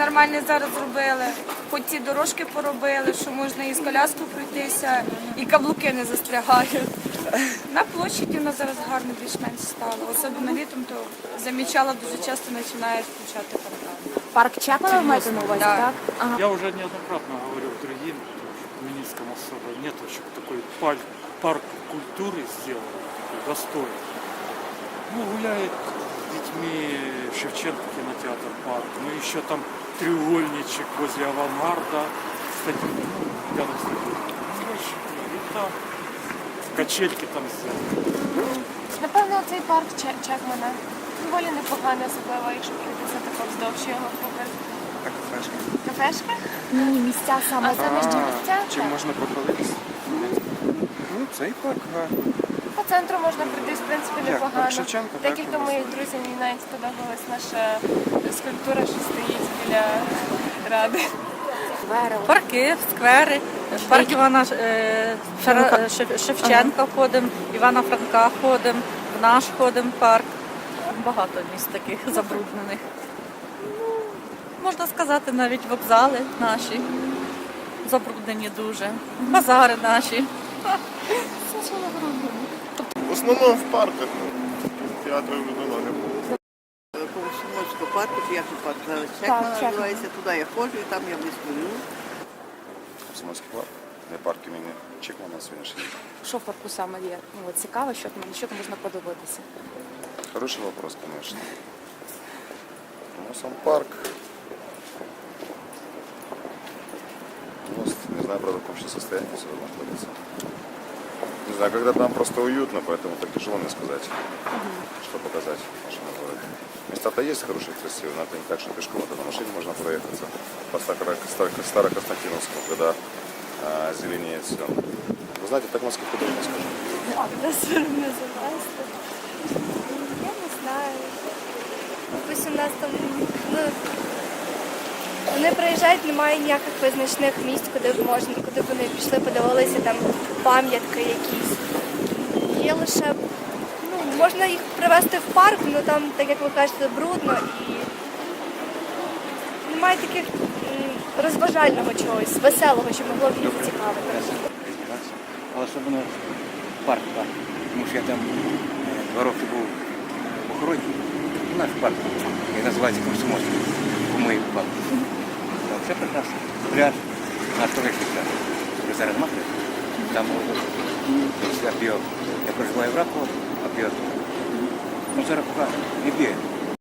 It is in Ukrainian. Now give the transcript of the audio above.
Нормально зараз зробили, хоч ці дорожки поробили, що можна і з коляскою пройтися, і каблуки не застрягають. На площаді воно зараз гарно більш-менш стало. Особливо літом, то замічала дуже часто починають включати фонтани. Парк ви маєте на увазі, Да. так? Ага. Я уже неоднократно говорил другим, в Минском особо нет еще такой парк, парк культуры сделан, такой достойный. Ну, гуляет с детьми Шевченко кинотеатр парк, ну еще там треугольничек возле авангарда, ну, рядом с. Ну, и там качельки там сделаны. Напевно, цей парк Че- Чекмана доволі непоганий, особливо, якщо пройтися тако вздовж його попри. Кафешка? Ні, місця саме. А саме ще місця? Чим Так. можна похвалитися? Ну, цей парк гарний. По центру можна пройтись, в принципі, непогано. Шевченка, так, Декілька моїх друзів мені навіть сподобалась наша скульптура, що стоїть біля ради. Парки, сквери, в парк Івана е, Шев- Шевченка ходимо, Івана Франка ходимо, в наш ходимо парк. Багато місць таких забруднених. Ну, можна сказати, навіть вокзали наші забруднені дуже. Базари наші. В основному в парках. Театрів вже давно не було. Комсомольського парку, п'ятий парк зараз Чекмана. називається. Туди я ходжу, і там я висновлю. Комсомольський парк. Не парк імені Чекмана на сьогоднішній день. Що в парку саме є? Ну, цікаво, що там, що там можна подивитися. Хороший вопрос, конечно. Ну, сам парк. Ну, не знаю, правда, в каком сейчас состоянии все находится. Знаю, когда там просто уютно, поэтому так тяжело мне сказать, что показать нашем городе. Места-то есть хорошие, красивые, но это не так, что пешком, это на машине можно проехаться по Старо- Старо- Староконстантиновскому, когда а, зеленеет все. Вы знаете, так морских художник скажу. Я не знаю. Якось у нас там, ну, вони приїжджають, немає ніяких визначних місць, куди б можна, куди б вони пішли, подивилися там пам'ятки якісь. Є лише, ну, можна їх привезти в парк, але там, так як ви кажете, брудно і немає таких розважального чогось, веселого, що могло б їх зацікавити. Але особливо парк, так. Тому що я там е, два роки був в охороні. У нас парк, який називається Комсомольський, по моїй парку. Там все прекрасно. Пляж, наш туристичний пляж. Вже зараз немає. Там ось я п'ю. Я проживаю в Раково, а п'ю. Ну зараз поки не б'є.